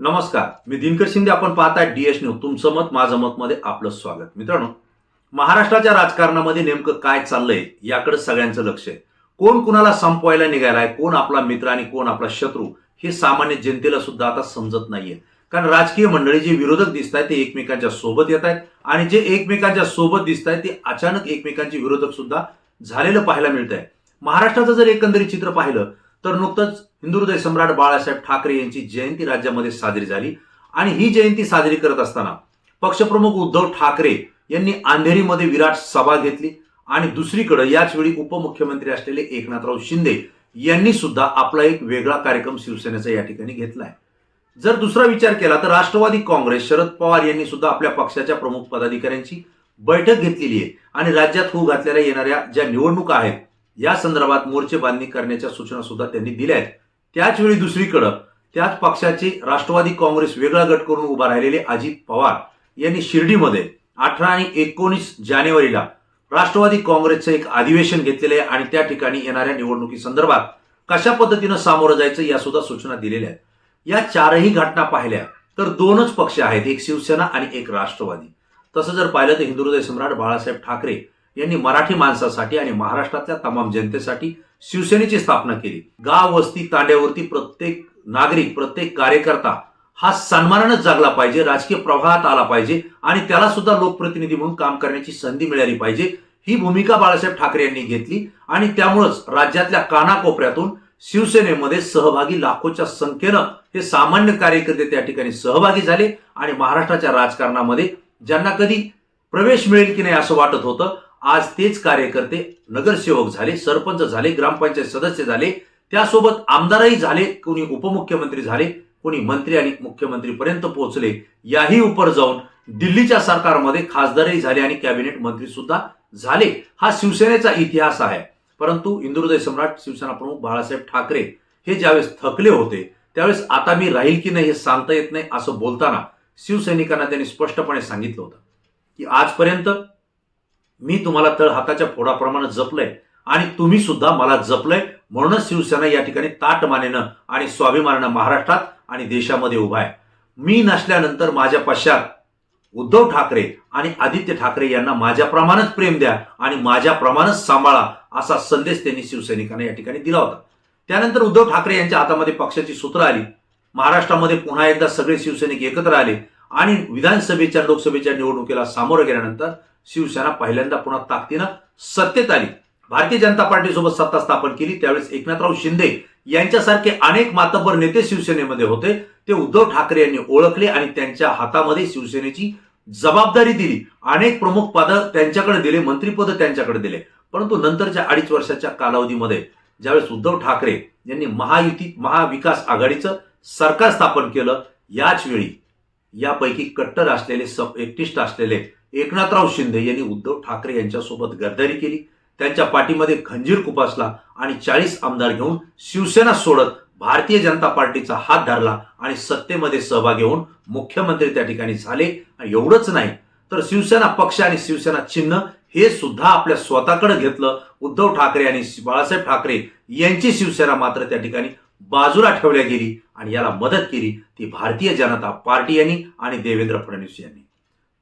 नमस्कार मी दिनकर शिंदे. आपण पाहताय डीएस न्यूज तुमचं मत माझं मत मध्ये आपलं स्वागत. मित्रांनो महाराष्ट्राच्या राजकारणामध्ये नेमकं काय चाललंय याकडे सगळ्यांचं लक्ष आहे. कोण कुणाला संपवायला निघालाय कोण आपला मित्र आणि कोण आपला शत्रू हे सामान्य जनतेला सुद्धा आता समजत नाहीये. कारण राजकीय मंडळी जे विरोधक दिसत आहेत ते एकमेकांच्या सोबत येत आहेत. आणि जे एकमेकांच्या सोबत दिसत आहेत ते अचानक एकमेकांचे विरोधक सुद्धा झालेलं पाहायला मिळत आहे महाराष्ट्राचं जर एकंदरीत चित्र पाहिलं तर नुकतंच हिंदुहृदय सम्राट बाळासाहेब ठाकरे यांची जयंती राज्यामध्ये साजरी झाली. आणि ही जयंती साजरी करत असताना पक्षप्रमुख उद्धव ठाकरे यांनी अंधेरीमध्ये विराट सभा घेतली. आणि दुसरीकडे याच वेळी उपमुख्यमंत्री असलेले एकनाथराव शिंदे यांनी सुद्धा आपला एक वेगळा कार्यक्रम शिवसेनेचा या ठिकाणी घेतलाय. जर दुसरा विचार केला तर राष्ट्रवादी काँग्रेस शरद पवार यांनी सुद्धा आपल्या पक्षाच्या प्रमुख पदाधिकाऱ्यांची बैठक घेतलेली आहे. आणि राज्यात होऊ घातलेल्या येणाऱ्या ज्या निवडणुका आहेत या संदर्भात मोर्चे बांधणी करण्याच्या सूचना सुद्धा त्यांनी दिल्या आहेत. त्याचवेळी दुसरीकडं त्याच पक्षाचे राष्ट्रवादी काँग्रेस वेगळा गट करून उभा राहिलेले अजित पवार यांनी शिर्डीमध्ये अठरा आणि एकोणीस जानेवारीला राष्ट्रवादी काँग्रेसचं एक अधिवेशन घेतलेलं आहे आणि त्या ठिकाणी येणाऱ्या निवडणुकी संदर्भात कशा पद्धतीनं सामोरं जायचं या सुद्धा सूचना दिलेल्या आहेत. या चारही घटना पाहिल्या तर दोनच पक्ष आहेत एक शिवसेना आणि एक राष्ट्रवादी. तसं जर पाहिलं तर हिंदुहृदय सम्राट बाळासाहेब ठाकरे यांनी मराठी माणसासाठी आणि महाराष्ट्रातल्या तमाम जनतेसाठी शिवसेनेची स्थापना केली. गाव वस्ती तांड्यावरती प्रत्येक नागरिक प्रत्येक कार्यकर्ता हा सन्मानानंच जगला पाहिजे राजकीय प्रवाहात आला पाहिजे आणि त्याला सुद्धा लोकप्रतिनिधी म्हणून काम करण्याची संधी मिळाली पाहिजे ही भूमिका बाळासाहेब ठाकरे यांनी घेतली आणि त्यामुळंच राज्यातल्या कानाकोपऱ्यातून शिवसेनेमध्ये सहभागी लाखोच्या संख्येनं हे सामान्य कार्यकर्ते त्या ठिकाणी सहभागी झाले आणि महाराष्ट्राच्या राजकारणामध्ये ज्यांना कधी प्रवेश मिळेल की नाही असं वाटत होतं आज तेच कार्यकर्ते नगरसेवक झाले सरपंच झाले ग्रामपंचायत सदस्य झाले त्यासोबत आमदारही झाले कोणी उपमुख्यमंत्री झाले कोणी मंत्री आणि मुख्यमंत्रीपर्यंत पोहोचले. याही उपर जाऊन दिल्लीच्या सरकारमध्ये खासदारही झाले आणि कॅबिनेट मंत्री सुद्धा झाले. हा शिवसेनेचा इतिहास आहे. परंतु हिंदू सम्राट शिवसेना प्रमुख बाळासाहेब ठाकरे हे ज्यावेळेस थकले होते त्यावेळेस आता मी राहील की नाही हे सांगता येत नाही असं बोलताना शिवसैनिकांना त्यांनी स्पष्टपणे सांगितलं होतं की आजपर्यंत मी तुम्हाला तळ हाताच्या फोडाप्रमाणे जपलंय आणि तुम्ही सुद्धा मला जपलंय म्हणूनच शिवसेना या ठिकाणी ताटमानेनं आणि स्वाभिमानानं महाराष्ट्रात आणि देशामध्ये उभा आहे. मी नसल्यानंतर माझ्या पश्चात उद्धव ठाकरे आणि आदित्य ठाकरे यांना माझ्याप्रमाणेच प्रेम द्या आणि माझ्याप्रमाणेच सांभाळा असा संदेश त्यांनी शिवसैनिकांना या ठिकाणी दिला होता. त्यानंतर उद्धव ठाकरे यांच्या हातामध्ये पक्षाची सूत्र आली. महाराष्ट्रामध्ये पुन्हा एकदा सगळे शिवसैनिक एकत्र आले आणि विधानसभेच्या लोकसभेच्या निवडणुकीला सामोरं गेल्यानंतर शिवसेना पहिल्यांदा पुन्हा ताकदीनं सत्तेत आली. भारतीय जनता पार्टीसोबत सत्ता स्थापन केली. त्यावेळेस एकनाथराव शिंदे यांच्यासारखे अनेक मातब्बर नेते शिवसेनेमध्ये होते. ते उद्धव ठाकरे यांनी ओळखले आणि त्यांच्या हातामध्ये शिवसेनेची जबाबदारी दिली. अनेक प्रमुख पद त्यांच्याकडे दिले मंत्रीपद त्यांच्याकडे दिले. परंतु नंतरच्या अडीच वर्षाच्या कालावधीमध्ये ज्यावेळेस उद्धव ठाकरे यांनी महायुती महाविकास आघाडीचं सरकार स्थापन केलं याच वेळी यापैकी कट्टर असलेले स- एकनिष्ठ असलेले एकनाथराव शिंदे यांनी उद्धव ठाकरे यांच्यासोबत गद्दारी केली. त्यांच्या पाठीमध्ये खंजीर कुपासला आणि चाळीस आमदार घेऊन शिवसेना सोडत भारतीय जनता पार्टीचा हात धरला आणि सत्तेमध्ये सहभागी होऊन मुख्यमंत्री त्या ठिकाणी झाले. आणि एवढंच नाही तर शिवसेना पक्ष आणि शिवसेना चिन्ह हे सुद्धा आपल्या स्वतःकडे घेतलं. उद्धव ठाकरे आणि बाळासाहेब ठाकरे यांची शिवसेना मात्र त्या ठिकाणी बाजूला ठेवल्या गेली आणि याला मदत केली ती भारतीय जनता पार्टी यांनी आणि देवेंद्र फडणवीस यांनी.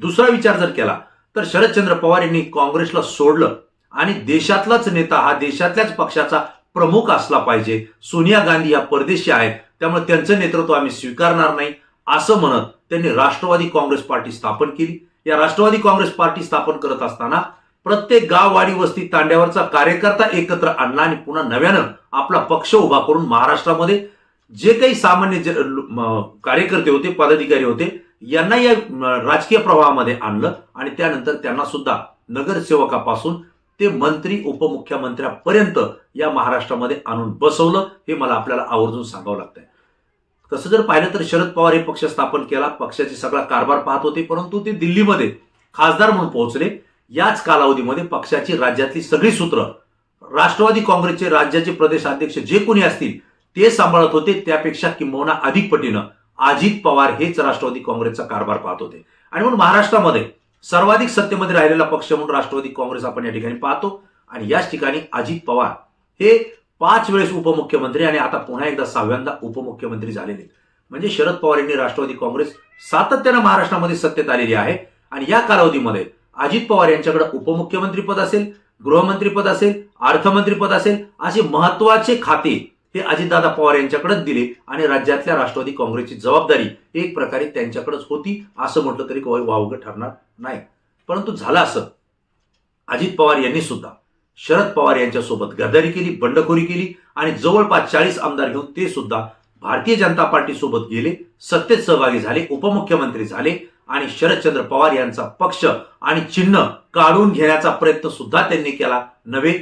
दुसरा विचार जर केला तर शरदचंद्र पवार यांनी काँग्रेसला सोडलं आणि देशातलाच नेता हा देशातल्याच पक्षाचा प्रमुख असला पाहिजे. सोनिया गांधी या परदेशी आहेत त्यामुळे त्यांचं नेतृत्व आम्ही स्वीकारणार नाही असं म्हणत त्यांनी राष्ट्रवादी काँग्रेस पार्टी स्थापन केली. या राष्ट्रवादी काँग्रेस पार्टी स्थापन करत असताना प्रत्येक गाव वाडी वस्ती तांड्यावरचा कार्यकर्ता एकत्र आणला आणि पुन्हा नव्यानं आपला पक्ष उभा करून महाराष्ट्रामध्ये जे काही सामान्य कार्यकर्ते होते पदाधिकारी होते यांना या राजकीय प्रवाहामध्ये आणलं आणि त्यानंतर त्यांना सुद्धा नगरसेवकापासून ते मंत्री उपमुख्यमंत्र्यापर्यंत या महाराष्ट्रामध्ये आणून बसवलं हे मला आपल्याला आवर्जून सांगावं लागतंय. तसं जर पाहिलं तर शरद पवार हे पक्ष स्थापन केला पक्षाचे सगळा कारभार पाहत होते परंतु ते दिल्लीमध्ये खासदार म्हणून पोहोचले. याच कालावधीमध्ये पक्षाची राज्यातली सगळी सूत्र राष्ट्रवादी काँग्रेसचे राज्याचे प्रदेशाध्यक्ष जे कोणी असतील ते सांभाळत होते. त्यापेक्षा किंबहुना अधिक पटीनं अजित पवार हेच राष्ट्रवादी काँग्रेसचा कारभार पाहत होते. आणि म्हणून महाराष्ट्रामध्ये सर्वाधिक सत्तेमध्ये राहिलेला पक्ष म्हणून राष्ट्रवादी काँग्रेस आपण या ठिकाणी पाहतो. आणि याच ठिकाणी अजित पवार हे पाच वेळेस उपमुख्यमंत्री आणि आता पुन्हा एकदा सहाव्यांदा उपमुख्यमंत्री झालेले म्हणजे शरद पवार यांनी राष्ट्रवादी काँग्रेस सातत्यानं महाराष्ट्रामध्ये सत्तेत आलेली आहे. आणि या कालावधीमध्ये अजित पवार यांच्याकडे उपमुख्यमंत्री पद असेल गृहमंत्री पद असेल अर्थमंत्री पद असेल असे महत्त्वाचे खाते हे अजितदादा पवार यांच्याकडेच दिले आणि राज्यातल्या राष्ट्रवादी काँग्रेसची जबाबदारी एक प्रकारे त्यांच्याकडेच होती असं म्हटलं तरी काही वावगं ठरणार नाही. परंतु झालं असं. अजित पवार यांनी सुद्धा शरद पवार यांच्यासोबत गद्दारी केली बंडखोरी केली आणि जवळपास चाळीस आमदार घेऊन ते सुद्धा भारतीय जनता पार्टीसोबत गेले सत्तेत सहभागी झाले उपमुख्यमंत्री झाले आणि शरदचंद्र पवार यांचा पक्ष आणि चिन्ह काढून घेण्याचा प्रयत्न सुद्धा त्यांनी केला नव्हे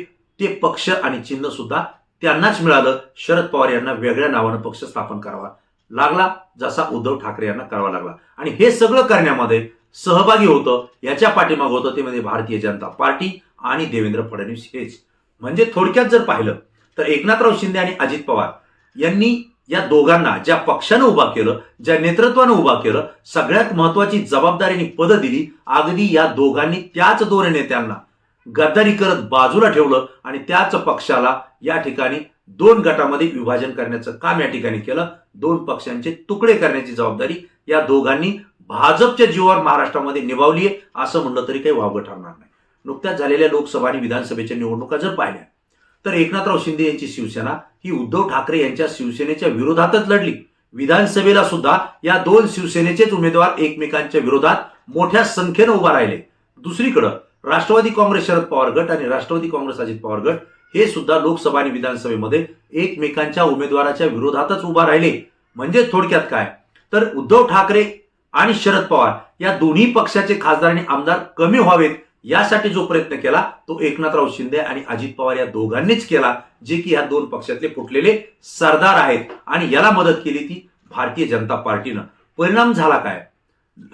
ते पक्ष आणि चिन्ह सुद्धा त्यांनाच मिळालं शरद पवार यांना वेगळ्या नावानं पक्ष स्थापन करावा लागला जसा उद्धव ठाकरे यांना करावा लागला. आणि हे सगळं करण्यामध्ये सहभागी होतं याच्या पाठीमाग होतं ते म्हणजे भारतीय जनता पार्टी आणि देवेंद्र फडणवीस हेच. म्हणजे थोडक्यात जर पाहिलं तर एकनाथराव शिंदे आणि अजित पवार यांनी या दोघांना ज्या पक्षानं उभा केलं ज्या नेतृत्वानं उभा केलं सगळ्यात महत्वाची जबाबदारीने पदं दिली. अगदी या दोघांनी त्याच दोन नेत्यांना गद्दारी करत बाजूला ठेवलं आणि त्याच पक्षाला या ठिकाणी दोन गटामध्ये विभाजन करण्याचं काम या ठिकाणी केलं. दोन पक्षांचे तुकडे करण्याची जबाबदारी या दोघांनी भाजपच्या जीवावर महाराष्ट्रामध्ये निभावली आहे असं म्हणलं तरी काही वावगं ठरणार नाही. नुकत्याच झालेल्या लोकसभा आणि विधानसभेच्या निवडणुका जर पाहिल्या तर एकनाथराव शिंदे यांची शिवसेना ही उद्धव ठाकरे यांच्या शिवसेनेच्या विरोधातच लढली. विधानसभेला सुद्धा या दोन शिवसेनेचेच उमेदवार एकमेकांच्या विरोधात मोठ्या संख्येनं उभा राहिले. दुसरीकडं राष्ट्रवादी काँग्रेस शरद पवार गट आणि राष्ट्रवादी काँग्रेस अजित पवार गट हे सुद्धा लोकसभा आणि विधानसभेमध्ये एकमेकांच्या उमेदवाराच्या विरोधातच उभा राहिले. म्हणजे थोडक्यात काय? तर उद्धव ठाकरे आणि शरद पवार या दोन्ही पक्षाचे खासदार आणि आमदार कमी व्हावेत यासाठी जो प्रयत्न केला तो एकनाथराव शिंदे आणि अजित पवार या दोघांनीच केला जे की या दोन पक्षातले फुटलेले सरदार आहेत. आणि याला मदत केली ती भारतीय जनता पार्टीनं. परिणाम झाला काय?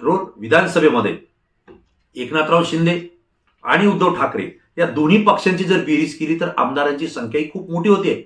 रोज विधानसभेमध्ये एकनाथराव शिंदे आणि उद्धव ठाकरे या दोन्ही पक्षांची जर बेरीज केली तर आमदारांची संख्याही खूप मोठी होते.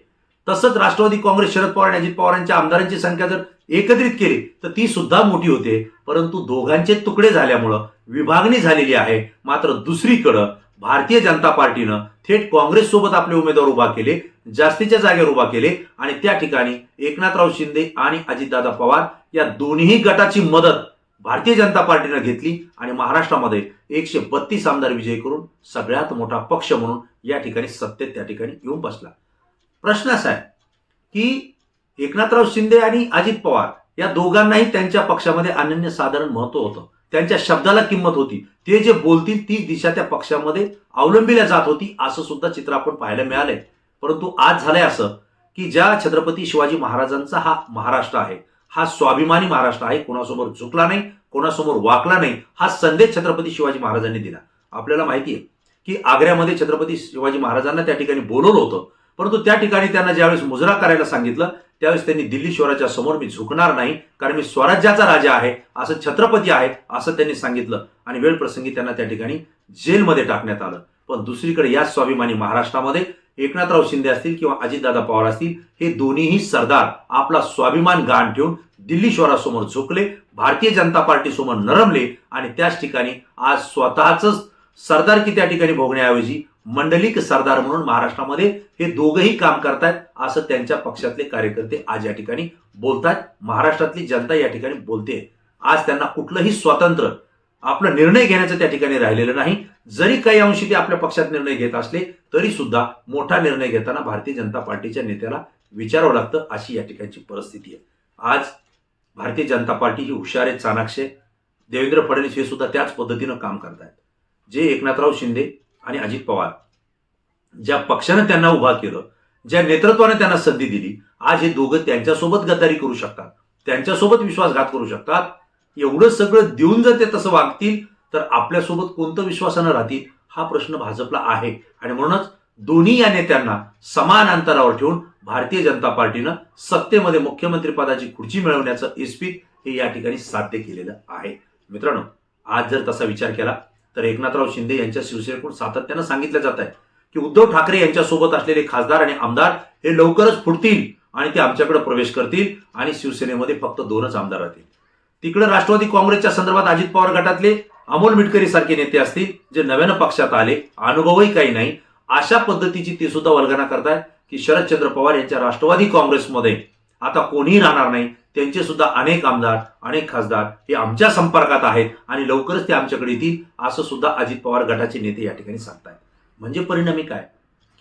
तसंच राष्ट्रवादी काँग्रेस शरद पवार आणि अजित पवारांच्या आमदारांची संख्या जर एकत्रित केली तर ती सुद्धा मोठी होते. परंतु दोघांचे तुकडे झाल्यामुळं विभागणी झालेली आहे. मात्र दुसरीकडं भारतीय जनता पार्टीनं थेट काँग्रेस सोबत आपले उमेदवार उभा केले जास्तीच्या जागेवर उभा केले आणि त्या ठिकाणी एकनाथराव शिंदे आणि अजितदादा पवार या दोन्ही गटाची मदत भारतीय जनता पार्टीनं घेतली आणि महाराष्ट्रामध्ये एकशे बत्तीस आमदार विजयी करून सगळ्यात मोठा पक्ष म्हणून या ठिकाणी सत्तेत त्या ठिकाणी येऊन बसला. प्रश्न असा आहे की एकनाथराव शिंदे आणि अजित पवार या दोघांनाही त्यांच्या पक्षामध्ये अनन्य साधारण महत्त्व होतं. त्यांच्या शब्दाला किंमत होती. ते जे बोलतील ती दिशा त्या पक्षामध्ये अवलंबिल्या जात होती असं सुद्धा चित्र आपण पाहायला मिळालंय. परंतु आज झालंय असं की ज्या छत्रपती शिवाजी महाराजांचा हा महाराष्ट्र आहे हा स्वाभिमानी महाराष्ट्र आहे. कोणासमोर झुकला नाही कोणासमोर वाकला नाही हा संदेश छत्रपती शिवाजी महाराजांनी दिला. आपल्याला माहिती आहे की आग्र्यामध्ये छत्रपती शिवाजी महाराजांना त्या ठिकाणी बोलवलं होतं. परंतु त्या ठिकाणी त्यांना ज्यावेळेस मुजरा करायला सांगितलं त्यावेळेस त्यांनी दिल्ली शहराच्या समोर मी झुकणार नाही कारण मी स्वराज्याचा राजा आहे असं छत्रपती आहे असं त्यांनी सांगितलं. आणि वेळ प्रसंगी त्यांना त्या ठिकाणी जेलमध्ये टाकण्यात आलं. पण दुसरीकडे याच स्वाभिमानी महाराष्ट्रामध्ये एकनाथराव शिंदे असतील किंवा अजितदादा पवार असतील हे दोन्हीही सरदार आपला स्वाभिमान गाण ठेवून दिल्ली शहरासमोर झुकले भारतीय जनता पार्टी समोर नरमले आणि त्याच ठिकाणी आज स्वतःच सरदारकी त्या ठिकाणी भोगण्याऐवजी मंडलिक सरदार म्हणून महाराष्ट्रामध्ये हे दोघंही काम करतायत असं त्यांच्या पक्षातले कार्यकर्ते आज या ठिकाणी बोलतायत. महाराष्ट्रातली जनता या ठिकाणी बोलते. आज त्यांना कुठलंही स्वातंत्र्य आपला निर्णय घेण्याचं त्या ठिकाणी राहिलेलं नाही. जरी काही अंशी ते आपल्या पक्षात निर्णय घेत असले तरी सुद्धा मोठा निर्णय घेताना भारतीय जनता पार्टीच्या नेत्याला विचारावं लागतं अशी या ठिकाणची परिस्थिती आहे. आज भारतीय जनता पार्टी ही हुशार आहे चाणाक्ष देवेंद्र फडणवीस हे सुद्धा त्याच पद्धतीनं काम करतायत. जे एकनाथराव शिंदे आणि अजित पवार ज्या पक्षानं त्यांना उभा केलं ज्या नेतृत्वाने त्यांना संधी दिली आज हे दोघं त्यांच्यासोबत गद्दारी करू शकतात त्यांच्यासोबत विश्वासघात करू शकतात. एवढं सगळं देऊन जर ते तसं वागतील तर आपल्यासोबत कोणतं विश्वासानं राहतील? हा प्रश्न भाजपला आहे. आणि म्हणूनच दोन्ही या नेत्यांना समान अंतरावर ठेवून भारतीय जनता पार्टीनं सत्तेमध्ये मुख्यमंत्री पदाची खुर्ची मिळवण्याचं इस्पित हे या ठिकाणी साध्य केलेलं आहे. मित्रांनो आज जर तसा विचार केला तर एकनाथराव शिंदे यांच्या शिवसेनेकडून सातत्यानं सांगितलं जात आहे की उद्धव ठाकरे यांच्यासोबत असलेले खासदार आणि आमदार हे लवकरच फुटतील आणि ते आमच्याकडे प्रवेश करतील आणि शिवसेनेमध्ये फक्त दोनच आमदार राहतील. तिकडे राष्ट्रवादी काँग्रेसच्या संदर्भात अजित पवार गटातले अमोल मिटकरी सारखे नेते असतील जे नव्यानं पक्षात आले अनुभवही काही नाही अशा पद्धतीची ते सुद्धा वल्गना करतायत की शरदचंद्र पवार यांच्या राष्ट्रवादी काँग्रेसमध्ये आता कोणीही राहणार नाही त्यांचे सुद्धा अनेक आमदार अनेक खासदार हे आमच्या संपर्कात आहेत आणि लवकरच ते आमच्याकडे येतील असं सुद्धा अजित पवार गटाचे नेते या ठिकाणी सांगतायत. म्हणजे परिणामी काय?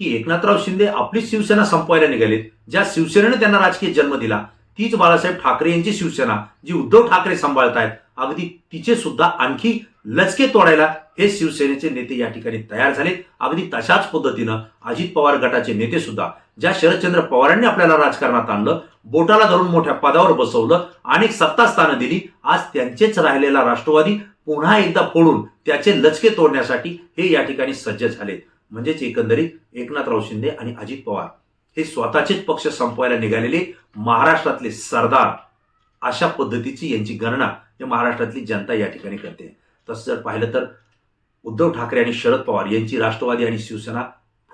की एकनाथराव शिंदे आपलीच शिवसेना संपवायला निघालीत ज्या शिवसेनेने त्यांना राजकीय जन्म दिला तीच बाळासाहेब ठाकरे यांची शिवसेना जी उद्धव ठाकरे सांभाळतायत अगदी तिचे सुद्धा आणखी लचके तोडायला हे शिवसेनेचे नेते या ठिकाणी तयार झालेत अगदी तशाच पद्धतीनं अजित पवार गटाचे नेते सुद्धा ज्या शरदचंद्र पवारांनी आपल्याला राजकारणात आणलं बोटाला धरून मोठ्या पदावर बसवलं अनेक सत्ता स्थानं दिली आज त्यांचेच राहिलेला राष्ट्रवादी पुन्हा एकदा फोडून त्याचे लचके तोडण्यासाठी हे या ठिकाणी सज्ज झालेत म्हणजेच एकंदरीत एकनाथराव शिंदे आणि अजित पवार हे स्वतःचेच पक्ष संपवायला निघालेले महाराष्ट्रातले सरदार अशा पद्धतीची यांची गणना हे महाराष्ट्रातली जनता या ठिकाणी करते. तसं जर पाहिलं तर उद्धव ठाकरे आणि शरद पवार यांची राष्ट्रवादी आणि शिवसेना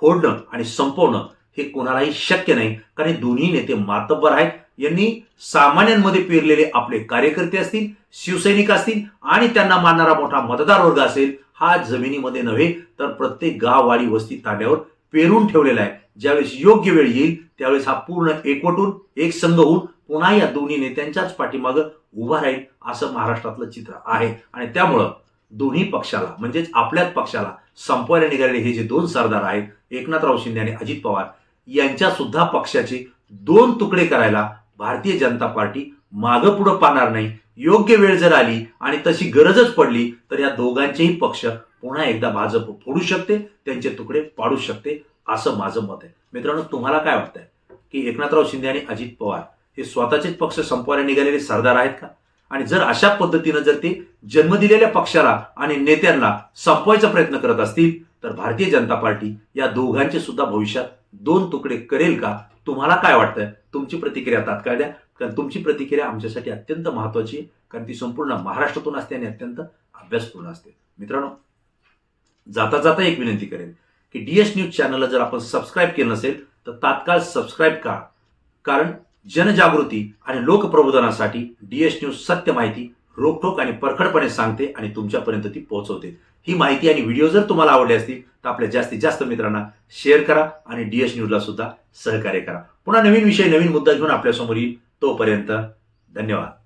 फोडणं आणि संपवणं हे कोणालाही शक्य नाही. कारण हे दोन्ही नेते मातब्बर आहेत. यांनी सामान्यांमध्ये पेरलेले आपले कार्यकर्ते असतील शिवसैनिक असतील आणि त्यांना मानणारा मोठा मतदार वर्ग असेल हा जमिनीमध्ये नव्हे तर प्रत्येक गाव वाडी वस्ती तांड्यावर पेरून ठेवलेला आहे. ज्यावेळेस योग्य वेळ येईल त्यावेळेस हा पूर्ण एकवटून एक संघ होऊन पुन्हा या दोन्ही नेत्यांच्याच पाठीमागं उभा राहील असं महाराष्ट्रातलं चित्र आहे. आणि त्यामुळं दोन्ही पक्षाला म्हणजेच आपल्याच पक्षाला संपवायला निघालेले हे जे दोन सरदार आहेत एकनाथराव शिंदे आणि अजित पवार यांच्या सुद्धा पक्षाचे दोन तुकडे करायला भारतीय जनता पार्टी मागं पुढं पाहणार नाही. योग्य वेळ जर आली आणि तशी गरजच पडली तर या दोघांचेही पक्ष पुन्हा एकदा भाजप फोडू शकते त्यांचे तुकडे पाडू शकते असं माझं मत आहे. मित्रांनो तुम्हाला काय वाटतंय? की एकनाथराव शिंदे आणि अजित पवार हे स्वतःचेच पक्ष संपवायला निघालेले सरदार आहेत का? आणि जर अशा पद्धतीनं जर ते जन्म दिलेल्या पक्षाला आणि नेत्यांना संपवायचा प्रयत्न करत असतील तर भारतीय जनता पार्टी या दोघांचे सुद्धा भविष्यात दोन तुकडे करेल का? तुम्हाला काय वाटतंय? तुमची प्रतिक्रिया तात्काळ द्या कारण तुमची प्रतिक्रिया आमच्यासाठी अत्यंत महत्वाची आहे. कारण ती संपूर्ण महाराष्ट्रातून असते आणि अत्यंत अभ्यासपूर्ण असते. मित्रांनो जाता जाता एक विनंती करेन की डी एस न्यूज चॅनलला जर आपण सबस्क्राईब केलं नसेल तर तात्काळ सबस्क्राईब करा. कारण जनजागृती आणि लोकप्रबोधनासाठी डी एस न्यूज सत्य माहिती रोखोक आणि परखडपणे सांगते आणि तुमच्यापर्यंत ती पोहोचवते. ही माहिती आणि व्हिडिओ जर तुम्हाला आवडले असतील तर आपल्या जास्तीत जास्त मित्रांना शेअर करा आणि डी एस न्यूजला सुद्धा सहकार्य करा. पुन्हा नवीन विषय नवीन मुद्दा घेऊन आपल्यासमोर येईल तोपर्यंत धन्यवाद.